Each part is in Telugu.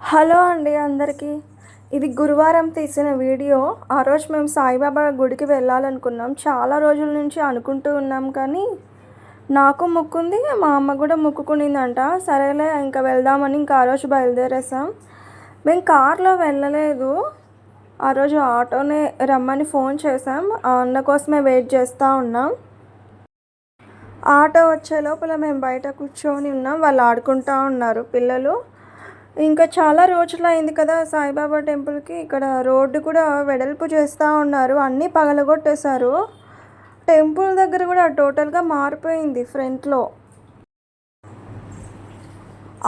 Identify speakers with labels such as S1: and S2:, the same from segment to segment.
S1: హలో అండి అందరికీ. ఇది గురువారం తీసిన వీడియో. ఆ రోజు మేము సాయిబాబా గుడికి వెళ్ళాలనుకున్నాం. చాలా రోజుల నుంచి అనుకుంటూ ఉన్నాం కానీ నాకు మొక్కుంది మా అమ్మ కూడా మొక్కుకునిందంట సరేలే ఇంకా వెళ్దామని ఇంకా ఆ రోజు బయలుదేరేసాం మేము కార్లో వెళ్ళలేదు. ఆ రోజు ఆటోనే రమ్మని ఫోన్ చేసాం ఆ అన్న కోసమే వెయిట్ చేస్తూ ఉన్నాం. ఆటో వచ్చే లోపల మేము బయట కూర్చొని ఉన్నాం. వాళ్ళు ఆడుకుంటూ ఉన్నారు పిల్లలు. ఇంకా చాలా రోజులు అయింది కదా సాయిబాబా టెంపుల్కి. ఇక్కడ రోడ్డు కూడా వెడల్పు చేస్తూ ఉన్నారు. అన్నీ పగలగొట్టేశారు. టెంపుల్ దగ్గర కూడా టోటల్గా మారిపోయింది ఫ్రంట్లో.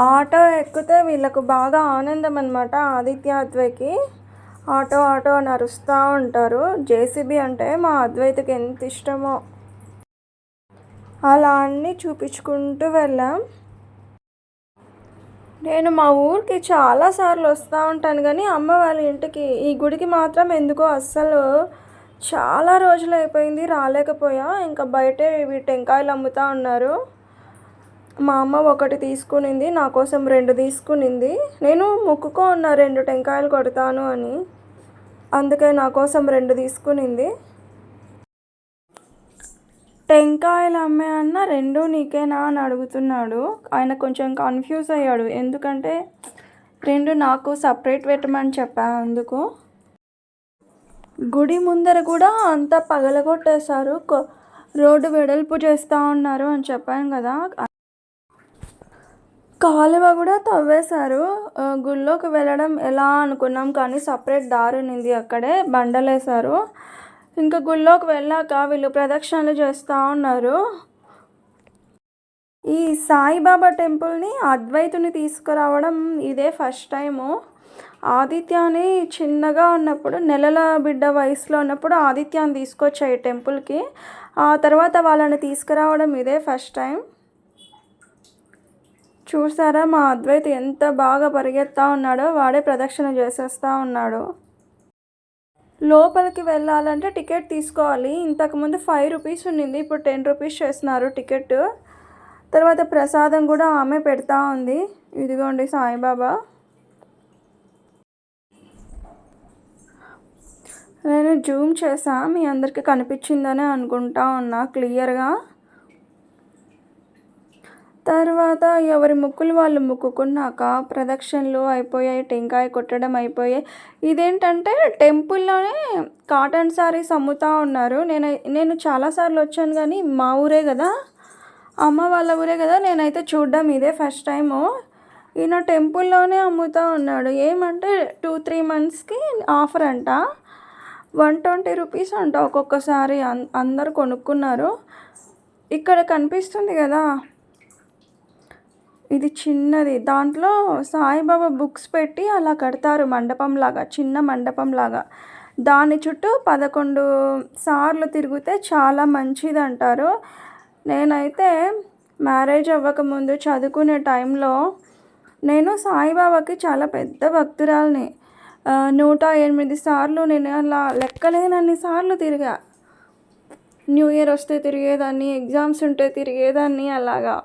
S1: ఆటో ఎక్కితే వీళ్ళకు బాగా ఆనందం అనమాట ఆదిత్య అద్వైకి. ఆటో ఆటో అని అరుస్తూ ఉంటారు. జేసీబీ అంటే మా అద్వైతకి ఎంత ఇష్టమో. అలా అన్నీ చూపించుకుంటూ వెళ్ళాం. నేను మా ఊరికి చాలాసార్లు వస్తూ ఉంటాను కానీ అమ్మ వాళ్ళ ఇంటికి ఈ గుడికి మాత్రం ఎందుకో అస్సలు చాలా రోజులు అయిపోయింది రాలేకపోయా. ఇంకా బయటే ఇవి టెంకాయలు అమ్ముతూ ఉన్నారు. మా అమ్మ ఒకటి తీసుకునింది నా కోసం రెండు తీసుకునింది. నేను మొక్కుకో ఉన్న రెండు టెంకాయలు కొడతాను అని అందుకే నా కోసం రెండు తీసుకునింది. టెంకాయలు అమ్మే అన్న రెండు నీకేనా అని అడుగుతున్నాడు. ఆయన కొంచెం కన్ఫ్యూజ్ అయ్యాడు. ఎందుకంటే రెండు నాకు సపరేట్ పెట్టమని చెప్పా అందుకు. గుడి ముందర కూడా అంతా పగలగొట్టేశారు. కొ- రోడ్డు వెడల్పు చేస్తూ ఉన్నారు అని చెప్పాను కదా. కాలువ కూడా తవ్వేశారు. గుళ్ళోకి వెళ్ళడం ఎలా అనుకున్నాం కానీ సపరేట్ దారి ఉంది అక్కడే బండలేశారు. ఇంకా గుళ్ళోకి వెళ్ళాక వీళ్ళు ప్రదక్షిణలు చేస్తూ ఉన్నారు. ఈ సాయిబాబా టెంపుల్ని అద్వైతుని తీసుకురావడం ఇదే ఫస్ట్ టైము. ఆదిత్యాని చిన్నగా ఉన్నప్పుడు నెలల బిడ్డ వయసులో ఉన్నప్పుడు ఆదిత్యాన్ని తీసుకొచ్చాయి టెంపుల్కి. ఆ తర్వాత వాళ్ళని తీసుకురావడం ఇదే ఫస్ట్ టైం చూసారా మా అద్వైత్ ఎంత బాగా పరిగెత్తా ఉన్నాడో వాడే ప్రదక్షిణ చేసేస్తూ ఉన్నాడు. లోపలికి వెళ్ళాలంటే టికెట్ తీసుకోవాలి. ఇంతకుముందు ఫైవ్ రూపీస్ ఉండింది ఇప్పుడు టెన్ రూపీస్ చేస్తున్నారు టికెట్. తర్వాత ప్రసాదం కూడా ఆమె పెడతా ఉంది. ఇదిగోండి సాయిబాబా. నేను జూమ్ చేసా మీ అందరికీ కనిపించిందనే అనుకుంటా ఉన్నా క్లియర్గా. తర్వాత ఎవరి ముక్కులు వాళ్ళు ముక్కుకున్నాక ప్రదక్షిణలు అయిపోయాయి టెంకాయ కొట్టడం అయిపోయాయి. ఇదేంటంటే టెంపుల్లోనే కాటన్ సారీస్ అమ్ముతూ ఉన్నారు. నేను నేను చాలాసార్లు వచ్చాను కానీ మా ఊరే కదా. అమ్మ వాళ్ళ ఊరే కదా. నేనైతే చూడడం ఇదే ఫస్ట్ టైము. ఈయన టెంపుల్లోనే అమ్ముతూ ఉన్నాడు. ఏమంటే టూ త్రీ మంత్స్కి ఆఫర్ అంట. వన్ ట్వంటీ రూపీస్ అంట ఒక్కొక్కసారి అందరు కొనుక్కున్నారు. ఇక్కడ కనిపిస్తుంది కదా. ఇది చిన్నది. దాంట్లో సాయిబాబా బుక్స్ పెట్టి అలా కడతారు మండపం లాగా చిన్న మండపం లాగా. దాని చుట్టూ పదకొండు సార్లు తిరిగితే చాలా మంచిది అంటారు నేనైతే మ్యారేజ్ అవ్వకముందు చదువుకునే టైంలో నేను సాయిబాబాకి చాలా పెద్ద భక్తురాల్ని. నూట ఎనిమిది సార్లు నేను అలా లెక్కలేనన్ని సార్లు తిరిగా. న్యూ ఇయర్ వస్తే తిరిగేదాన్ని ఎగ్జామ్స్ ఉంటే తిరిగేదాన్ని అలాగా.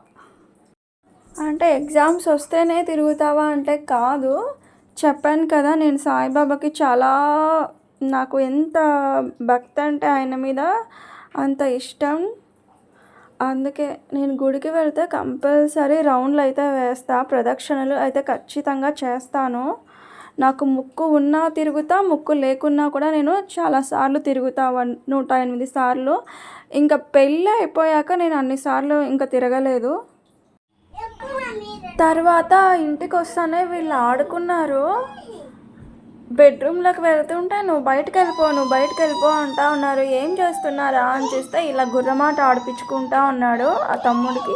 S1: అంటే ఎగ్జామ్స్ వస్తేనే తిరుగుతావా అంటే కాదు. చెప్పాను కదా నేను సాయిబాబాకి చాలా నాకు ఎంత భక్తి అంటే ఆయన మీద అంత ఇష్టం. అందుకే నేను గుడికి వెళ్తే కంపల్సరీ రౌండ్లు అయితే వేస్తా ప్రదక్షిణలు అయితే ఖచ్చితంగా చేస్తాను. నాకు ముక్కు ఉన్నా తిరుగుతా ముక్కు లేకున్నా కూడా నేను చాలాసార్లు తిరుగుతా వన్ నూట ఎనిమిది సార్లు. ఇంకా పెళ్ళి అయిపోయాక నేను అన్నిసార్లు ఇంకా తిరగలేదు. తర్వాత ఇంటికి వస్తానే వీళ్ళు ఆడుకున్నారు. బెడ్రూమ్లోకి వెళ్తుంటే నువ్వు బయటకు వెళ్ళిపో నువ్వు బయటకు వెళ్ళిపో అంటా ఉన్నారు. ఏం చేస్తున్నారా? అని చూస్తే ఇలా గుర్రమాట ఆడిపించుకుంటా ఉన్నాడు ఆ తమ్ముడికి.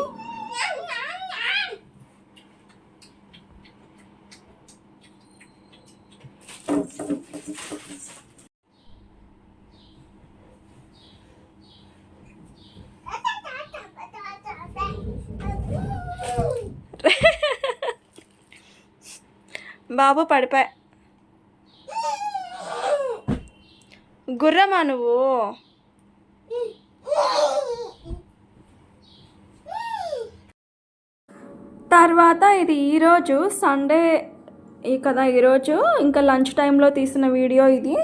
S1: బాబు పడిపోయా. గుర్రమా నువ్వు? తర్వాత ఇది ఈరోజు సండే కదా ఈరోజు ఇంకా లంచ్ టైంలో తీసిన వీడియో ఇది.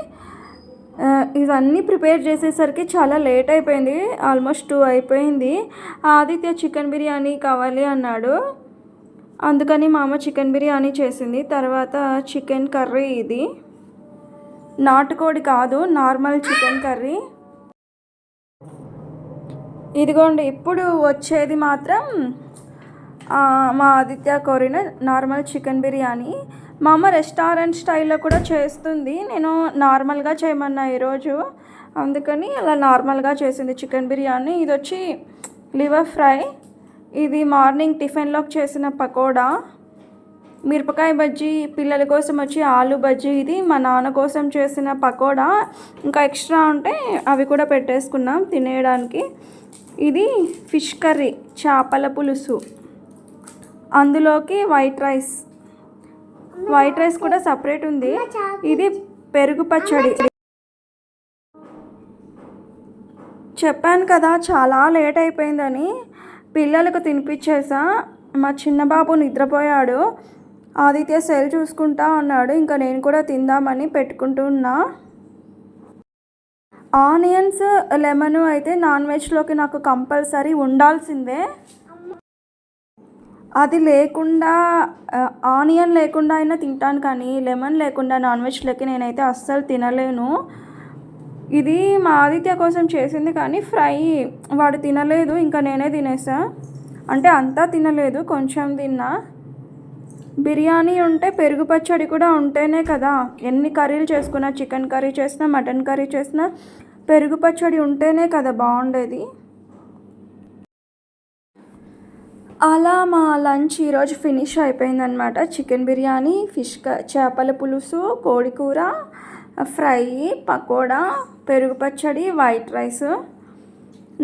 S1: ఇవన్నీ ప్రిపేర్ చేసేసరికి చాలా లేట్ అయిపోయింది. ఆల్మోస్ట్ టూ అయిపోయింది. ఆదిత్య చికెన్ బిర్యానీ కావాలి అన్నాడు. అందుకని మా అమ్మ చికెన్ బిర్యానీ చేసింది. తర్వాత చికెన్ కర్రీ ఇది. నాటుకోడి కాదు నార్మల్ చికెన్ కర్రీ. ఇదిగోండి ఇప్పుడు వచ్చేది మాత్రం మా ఆదిత్య కోరిన నార్మల్ చికెన్ బిర్యానీ. మా అమ్మ రెస్టారెంట్ స్టైల్లో కూడా చేస్తుంది. నేను నార్మల్గా చేయమన్నా ఈరోజు. అందుకని అలా నార్మల్గా చేసింది చికెన్ బిర్యానీ. ఇది వచ్చి లివర్ ఫ్రై. ఇది మార్నింగ్ టిఫిన్లోకి చేసిన పకోడా. మిరపకాయ బజ్జీ పిల్లల కోసం వచ్చి ఆలు బజ్జీ ఇది మా నాన్న కోసం చేసిన పకోడా. ఇంకా ఎక్స్ట్రా ఉంటే అవి కూడా పెట్టేసుకున్నాం తినేయడానికి. ఇది ఫిష్ కర్రీ చేపల పులుసు. అందులోకి వైట్ రైస్. వైట్ రైస్ కూడా సపరేట్ ఉంది. ఇది పెరుగు పచ్చడి. చెప్పాను కదా చాలా లేట్ అయిపోయిందని. పిల్లలకు తినిపించేసా. మా చిన్న బాబు నిద్రపోయాడు. ఆదిత్య సెల్ చూసుకుంటా ఉన్నాడు. ఇంకా నేను కూడా తిందామని పెట్టుకుంటున్నా ఆనియన్స్ లెమన్ అయితే నాన్ వెజ్లోకి నాకు కంపల్సరీ ఉండాల్సిందే. అది లేకుండా ఆనియన్ లేకుండా అయినా తింటాను కానీ లెమన్ లేకుండా నాన్ వెజ్లోకి నేనైతే అస్సలు తినలేను. ఇది మా ఆదిత్య కోసం చేసింది కానీ ఫ్రై. వాడు తినలేదు ఇంకా నేనే తినేసా. అంటే అంతా తినలేదు కొంచెం తిన్నా. బిర్యానీ ఉంటే పెరుగు పచ్చడి కూడా ఉంటేనే కదా. ఎన్ని కర్రీలు చేసుకున్నా చికెన్ కర్రీ చేసినా మటన్ కర్రీ చేసినా పెరుగు పచ్చడి ఉంటేనే కదా బాగుండేది. అలా మా లంచ్ ఈరోజు ఫినిష్ అయిపోయిందనమాట చికెన్ బిర్యానీ ఫిష్ క చేపల పులుసు కోడి కూర ఫ్రై పకోడా పెరుగు పచ్చడి వైట్ రైస్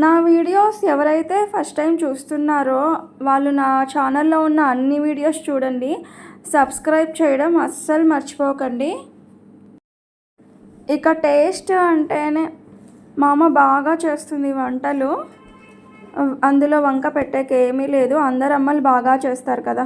S1: నా వీడియోస్ ఎవరైతే ఫస్ట్ టైం చూస్తున్నారో వాళ్ళు నా ఛానల్లో ఉన్న అన్ని వీడియోస్ చూడండి. సబ్స్క్రైబ్ చేయడం అస్సలు మర్చిపోకండి. ఇక టేస్ట్ అంటేనే మా అమ్మ బాగా చేస్తుంది వంటలు. అందులో వంక పెట్టేకేమీ లేదు. అందరు అమ్మలు బాగా చేస్తారు కదా.